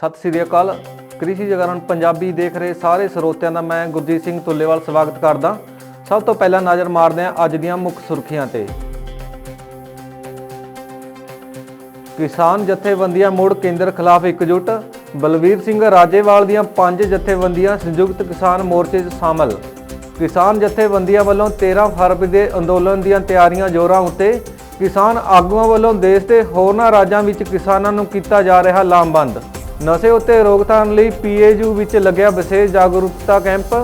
ਸਤਿ ਸ੍ਰੀ ਅਕਾਲ। ਕ੍ਰਿਸ਼ੀ ਜਗਰਨ ਪੰਜਾਬੀ ਦੇਖ ਰਹੇ ਸਾਰੇ ਸਰੋਤਿਆਂ ਦਾ ਮੈਂ ਗੁਰਜੀਤ ਸਿੰਘ ਤੁੱਲੇਵਾਲ ਸਵਾਗਤ ਕਰਦਾ। ਸਭ ਤੋਂ ਪਹਿਲਾਂ ਨਜ਼ਰ ਮਾਰਦੇ ਹਾਂ ਅੱਜ ਦੀਆਂ ਮੁੱਖ ਸੁਰਖੀਆਂ ਤੇ। ਕਿਸਾਨ ਜਥੇਬੰਦੀਆਂ ਮੁੜ ਕੇਂਦਰ ਖਿਲਾਫ ਇਕਜੁੱਟ। ਬਲਵੀਰ ਸਿੰਘ ਰਾਜੇਵਾਲ ਦੀਆਂ ਪੰਜ ਜਥੇਬੰਦੀਆਂ ਸੰਯੁਕਤ ਕਿਸਾਨ ਮੋਰਚੇ 'ਚ ਸ਼ਾਮਲ। ਕਿਸਾਨ ਜਥੇਬੰਦੀਆਂ ਵੱਲੋਂ 13 ਫਰਵਰੀ ਦੇ ਅੰਦੋਲਨ ਦੀਆਂ ਤਿਆਰੀਆਂ ਜ਼ੋਰਾਂ ਉੱਤੇ। ਕਿਸਾਨ ਆਗੂਆਂ ਵੱਲੋਂ ਦੇਸ਼ ਦੇ ਹੋਰਨਾਂ ਰਾਜਾਂ ਵਿੱਚ ਕਿਸਾਨਾਂ ਨੂੰ ਕੀਤਾ ਜਾ ਰਿਹਾ ਲਾਮਬੰਦ। ਨਸ਼ੇ ਉੱਤੇ ਰੋਕਥਾਮ ਲਈ ਪੀਏਯੂ ਵਿੱਚ ਲੱਗਿਆ ਵਿਸ਼ੇਸ਼ ਜਾਗਰੂਕਤਾ ਕੈਂਪ।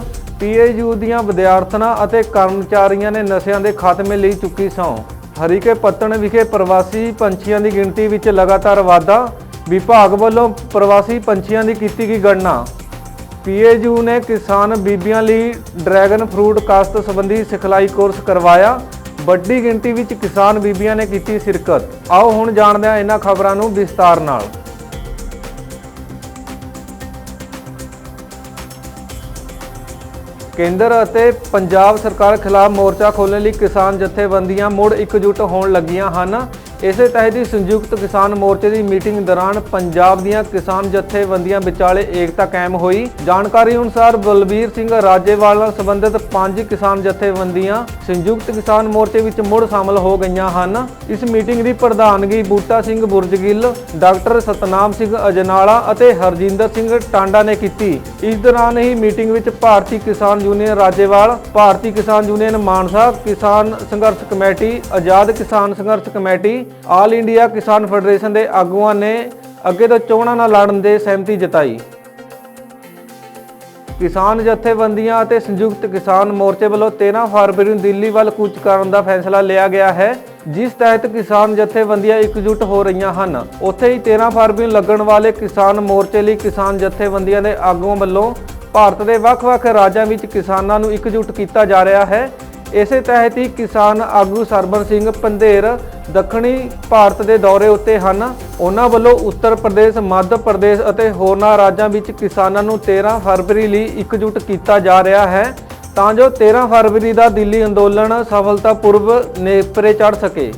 ਪੀਏਯੂ ਦੀਆਂ ਵਿਦਿਆਰਥਣਾਂ ਅਤੇ ਕਰਮਚਾਰੀਆਂ ਨੇ ਨਸ਼ਿਆਂ ਦੇ ਖਾਤਮੇ ਲਈ ਚੁੱਕੀ ਸਹੁੰ। ਹਰੀਕੇ ਪੱਤਣ ਵਿਖੇ ਪ੍ਰਵਾਸੀ ਪੰਛੀਆਂ ਦੀ ਗਿਣਤੀ ਵਿੱਚ ਲਗਾਤਾਰ ਵਾਧਾ। ਵਿਭਾਗ ਵੱਲੋਂ ਪ੍ਰਵਾਸੀ ਪੰਛੀਆਂ ਦੀ ਕੀਤੀ ਗਈ ਗਣਨਾ। ਪੀਏਯੂ ਨੇ ਕਿਸਾਨ ਬੀਬੀਆਂ ਲਈ ਡਰੈਗਨ ਫਰੂਟ ਕਾਸ਼ਤ ਸੰਬੰਧੀ ਸਿਖਲਾਈ ਕੋਰਸ ਕਰਵਾਇਆ। ਵੱਡੀ ਗਿਣਤੀ ਵਿੱਚ ਕਿਸਾਨ ਬੀਬੀਆਂ ਨੇ ਕੀਤੀ ਸ਼ਿਰਕਤ। ਆਓ ਹੁਣ ਜਾਣਦੇ ਹਾਂ ਇਹਨਾਂ ਖਬਰਾਂ ਨੂੰ ਵਿਸਤਾਰ ਨਾਲ। ਕੇਂਦਰ ਅਤੇ ਪੰਜਾਬ ਸਰਕਾਰ ਖਿਲਾਫ ਮੋਰਚਾ ਖੋਲ੍ਹਣ ਲਈ ਕਿਸਾਨ ਜਥੇਬੰਦੀਆਂ ਮੁੜ ਇਕਜੁੱਟ ਹੋਣ ਲੱਗੀਆਂ ਹਨ। ਇਸੇ ਤਹਿਤ ਹੀ ਸੰਯੁਕਤ ਕਿਸਾਨ ਮੋਰਚੇ ਦੀ ਮੀਟਿੰਗ ਦੌਰਾਨ ਪੰਜਾਬ ਦੀਆਂ ਕਿਸਾਨ ਜਥੇਬੰਦੀਆਂ ਵਿਚਾਲੇ ਏਕਤਾ ਕਾਇਮ ਹੋਈ। ਜਾਣਕਾਰੀ ਅਨੁਸਾਰ ਬਲਬੀਰ ਸਿੰਘ ਰਾਜੇਵਾਲ ਨਾਲ ਸੰਬੰਧਿਤ ਪੰਜ ਕਿਸਾਨ ਜਥੇਬੰਦੀਆਂ ਸੰਯੁਕਤ ਕਿਸਾਨ ਮੋਰਚੇ ਵਿੱਚ ਮੁੜ ਸ਼ਾਮਲ ਹੋ ਗਈਆਂ ਹਨ। ਇਸ ਮੀਟਿੰਗ ਦੀ ਪ੍ਰਧਾਨਗੀ ਬੂਟਾ ਸਿੰਘ ਬੁਰਜਗਿੱਲ, ਡਾਕਟਰ ਸਤਨਾਮ ਸਿੰਘ ਅਜਨਾਲਾ ਅਤੇ ਹਰਜਿੰਦਰ ਸਿੰਘ ਟਾਂਡਾ ਨੇ ਕੀਤੀ। ਇਸ ਦੌਰਾਨ ਹੀ ਮੀਟਿੰਗ ਵਿੱਚ ਭਾਰਤੀ ਕਿਸਾਨ ਯੂਨੀਅਨ ਰਾਜੇਵਾਲ, ਭਾਰਤੀ ਕਿਸਾਨ ਯੂਨੀਅਨ ਮਾਨਸਾ, ਕਿਸਾਨ ਸੰਘਰਸ਼ committee, Azad Kisan Sangharsh committee all India Kisan federation ਦੇ ਆਗੂਆਂ ਨੇ ਅੱਗੇ ਤੋਂ ਚੋਣਾਂ ਨਾਲ ਲੜਨ ਦੇ ਸਹਿਮਤੀ ਜਤਾਈ। ਕਿਸਾਨ ਜਥੇਬੰਦੀਆਂ ਅਤੇ ਸੰਯੁਕਤ ਕਿਸਾਨ ਮੋਰਚੇ ਵੱਲੋਂ 13 ਫਰਵਰੀ ਨੂੰ ਦਿੱਲੀ ਵੱਲ ਕੂਚ ਕਰਨ ਦਾ ਫੈਸਲਾ ਲਿਆ ਗਿਆ ਹੈ, ਜਿਸ ਤਹਿਤ ਕਿਸਾਨ ਜਥੇਬੰਦੀਆਂ ਇਕਜੁੱਟ ਹੋ ਰਹੀਆਂ ਹਨ। ਉੱਥੇ ਹੀ 13 ਫਰਵਰੀ ਨੂੰ ਲੱਗਣ ਵਾਲੇ ਕਿਸਾਨ ਮੋਰਚੇ ਲਈ ਕਿਸਾਨ ਜਥੇਬੰਦੀਆਂ ਦੇ ਆਗੂਆਂ ਵੱਲੋਂ ਭਾਰਤ ਦੇ ਵੱਖ-ਵੱਖ ਰਾਜਾਂ ਵਿੱਚ ਕਿਸਾਨਾਂ ਨੂੰ ਇਕਜੁੱਟ ਕੀਤਾ ਜਾ ਰਿਹਾ ਹੈ ਇਸੇ ਤਹਿਤ ਹੀ ਕਿਸਾਨ ਆਗੂ ਸਰਬਨ ਸਿੰਘ ਪੰਧੇਰ ਦੱਖਣੀ ਭਾਰਤ ਦੇ ਦੌਰੇ ਉੱਤੇ ਹਨ। ਉਹਨਾਂ ਵੱਲੋਂ ਉੱਤਰ ਪ੍ਰਦੇਸ਼, ਮੱਧ ਪ੍ਰਦੇਸ਼ ਅਤੇ ਹੋਰਨਾਂ ਰਾਜਾਂ ਵਿੱਚ ਕਿਸਾਨਾਂ ਨੂੰ 13 ਫਰਵਰੀ ਲਈ ਇਕਜੁੱਟ ਕੀਤਾ ਜਾ ਰਿਹਾ ਹੈ। ਤਾਂ ਜੋ 13 ਫਰਵਰੀ ਦਾ ਦਿੱਲੀ ਅੰਦੋਲਨ ਸਫਲਤਾਪੂਰਵਕ ਨੇਪਰੇ ਚੜ ਸਕੇ।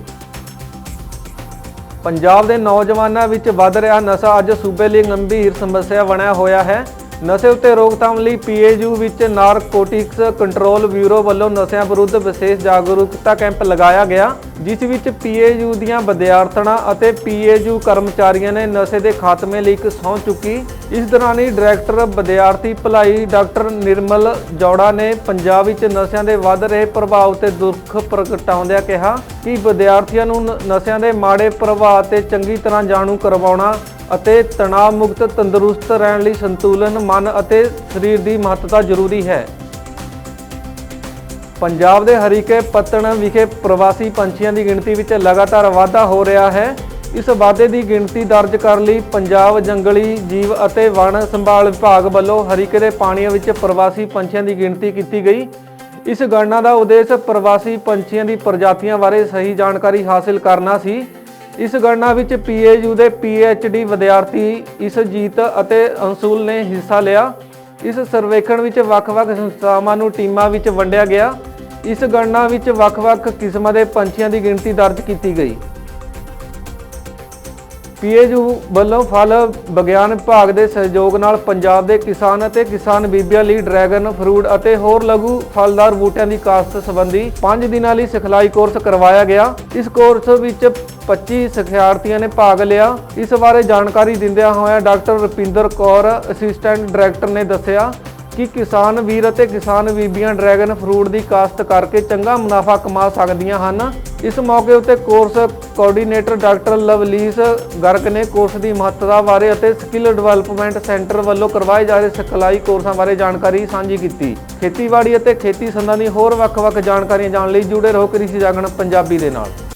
ਪੰਜਾਬ ਦੇ ਨੌਜਵਾਨਾਂ ਵਿੱਚ ਵੱਧ ਰਿਹਾ ਨਸ਼ਾ ਅੱਜ ਸੂਬੇ ਲਈ ਗੰਭੀਰ ਸਮੱਸਿਆ ਬਣਿਆ ਹੋਇਆ ਹੈ। ਨਸ਼ੇ ਉੱਤੇ ਰੋਕਥਾਮ ਲਈ ਪੀਏਯੂ ਵਿੱਚ ਨਾਰਕੋਟਿਕਸ ਕੰਟਰੋਲ ਬਿਊਰੋ ਵੱਲੋਂ ਨਸ਼ਿਆਂ ਵਿਰੁੱਧ ਵਿਸ਼ੇਸ਼ ਜਾਗਰੂਕਤਾ ਕੈਂਪ ਲਗਾਇਆ ਗਿਆ। ਜਿਸ ਵਿੱਚ ਪੀਏਯੂ ਦੀਆਂ ਵਿਦਿਆਰਥਣਾਂ ਅਤੇ ਪੀਏਯੂ ਕਰਮਚਾਰੀਆਂ ਨੇ ਨਸ਼ੇ ਦੇ ਖਾਤਮੇ ਲਈ ਇੱਕ ਸਹੁੰ ਚੁੱਕੀ। ਇਸ ਦੌਰਾਨ ਹੀ ਡਾਇਰੈਕਟਰ, ਵਿਦਿਆਰਥੀ ਭਲਾਈ ਡਾਕਟਰ ਨਿਰਮਲ ਜੌੜਾ ਨੇ ਪੰਜਾਬ ਵਿੱਚ ਨਸ਼ਿਆਂ ਦੇ ਵੱਧ ਰਹੇ ਪ੍ਰਭਾਵ ਤੇ ਦੁੱਖ ਪ੍ਰਗਟਾਉਂਦਿਆਂ ਕਿਹਾ ਕਿ ਵਿਦਿਆਰਥੀਆਂ ਨੂੰ ਨ- ਨਸ਼ਿਆਂ ਦੇ ਮਾੜੇ ਪ੍ਰਭਾਵ ਤੇ ਚੰਗੀ ਤਰ੍ਹਾਂ ਜਾਣੂ ਕਰਵਾਉਣਾ ਅਤੇ ਤਣਾਅ ਮੁਕਤ ਤੰਦਰੁਸਤ ਰਹਿਣ ਲਈ ਸੰਤੁਲਨ, ਮਨ ਅਤੇ ਸਰੀਰ ਦੀ ਮਹੱਤਤਾ ਜ਼ਰੂਰੀ ਹੈ। ਪੰਜਾਬ ਦੇ ਹਰੀਕੇ ਪੱਤਣ ਵਿਖੇ ਪ੍ਰਵਾਸੀ ਪੰਛੀਆਂ ਦੀ ਗਿਣਤੀ ਵਿੱਚ ਲਗਾਤਾਰ ਵਾਧਾ ਹੋ ਰਿਹਾ ਹੈ। ਇਸ ਵਾਧੇ ਦੀ ਗਿਣਤੀ ਦਰਜ ਕਰਨ ਲਈ ਪੰਜਾਬ ਜੰਗਲੀ ਜੀਵ ਅਤੇ ਵਣ ਸੰਭਾਲ ਵਿਭਾਗ ਵੱਲੋਂ ਹਰੀਕੇ ਦੇ ਪਾਣੀਆਂ ਵਿੱਚ ਪ੍ਰਵਾਸੀ ਪੰਛੀਆਂ ਦੀ ਗਿਣਤੀ ਕੀਤੀ ਗਈ। ਇਸ ਗਣਨਾ ਦਾ ਉਦੇਸ਼ ਪ੍ਰਵਾਸੀ ਪੰਛੀਆਂ ਦੀ ਪ੍ਰਜਾਤੀਆਂ ਬਾਰੇ ਸਹੀ ਜਾਣਕਾਰੀ ਹਾਸਲ ਕਰਨਾ ਸੀ। ਇਸ ਗਣਨਾ ਵਿੱਚ ਪੀਏਯੂ ਦੇ ਪੀਐਚਡੀ ਵਿਦਿਆਰਥੀ ਇਸਜੀਤ ਅਤੇ ਅੰਸੂਲ ਨੇ ਹਿੱਸਾ ਲਿਆ। ਇਸ ਸਰਵੇਖਣ ਵਿੱਚ ਵੱਖ-ਵੱਖ ਸੰਸਥਾਵਾਂ ਨੂੰ ਟੀਮਾਂ ਵਿੱਚ ਵੰਡਿਆ ਗਿਆ। ਇਸ ਗਣਨਾ ਵਿੱਚ ਵੱਖ-ਵੱਖ ਕਿਸਮਾਂ ਦੇ ਪੰਛੀਆਂ ਦੀ ਗਿਣਤੀ ਦਰਜ ਕੀਤੀ ਗਈ। ਪੀਏਯੂ ਵੱਲੋਂ ਫਲ ਵਿਗਿਆਨ ਵਿਭਾਗ ਦੇ ਸਹਿਯੋਗ ਨਾਲ ਪੰਜਾਬ ਦੇ ਕਿਸਾਨ ਅਤੇ ਕਿਸਾਨ ਬੀਬੀਆਂ ਲਈ ਡਰੈਗਨ, ਫਰੂਟ ਅਤੇ ਹੋਰ ਲਘੂ ਫਲਦਾਰ ਬੂਟਿਆਂ ਦੀ ਕਾਸ਼ਤ ਸੰਬੰਧੀ 5 ਦਿਨਾਂ ਲਈ ਸਿਖਲਾਈ ਕੋਰਸ ਕਰਵਾਇਆ ਗਿਆ। ਇਸ ਕੋਰਸ ਵਿੱਚ 25 ਸਿਖਿਆਰਥੀਆਂ ਨੇ ਭਾਗ ਲਿਆ। ਇਸ ਬਾਰੇ ਜਾਣਕਾਰੀ ਦਿੰਦਿਆਂ ਹੋਇਆ doctor Rupinder Kaur, assistant director ਨੇ ਦੱਸਿਆ ਕਿ ਕਿਸਾਨ ਵੀਰ ਅਤੇ ਕਿਸਾਨ ਬੀਬੀਆਂ ਡਰੈਗਨ ਫਰੂਟ ਦੀ ਕਾਸ਼ਤ ਕਰਕੇ ਚੰਗਾ ਮੁਨਾਫਾ ਕਮਾ ਸਕਦੀਆਂ ਹਨ। ਇਸ ਮੌਕੇ ਉੱਤੇ course coordinator doctor Lovleesh Garg ਨੇ ਕੋਰਸ ਦੀ ਮਹੱਤਤਾ ਬਾਰੇ ਅਤੇ ਸਕਿੱਲ ਡਿਵੈਲਪਮੈਂਟ ਸੈਂਟਰ ਵੱਲੋਂ ਕਰਵਾਏ ਜਾ ਰਹੇ ਸਿਖਲਾਈ ਕੋਰਸਾਂ ਬਾਰੇ ਜਾਣਕਾਰੀ ਸਾਂਝੀ ਕੀਤੀ। ਖੇਤੀਬਾੜੀ ਅਤੇ ਖੇਤੀ ਸੰਬੰਧੀ ਹੋਰ ਵੱਖ-ਵੱਖ ਜਾਣਕਾਰੀਆਂ ਜਾਣਨ ਲਈ ਜੁੜੇ ਰਹੋ ਕ੍ਰਿਸ਼ੀ ਜਾਗਣ ਪੰਜਾਬੀ ਦੇ ਨਾਲ।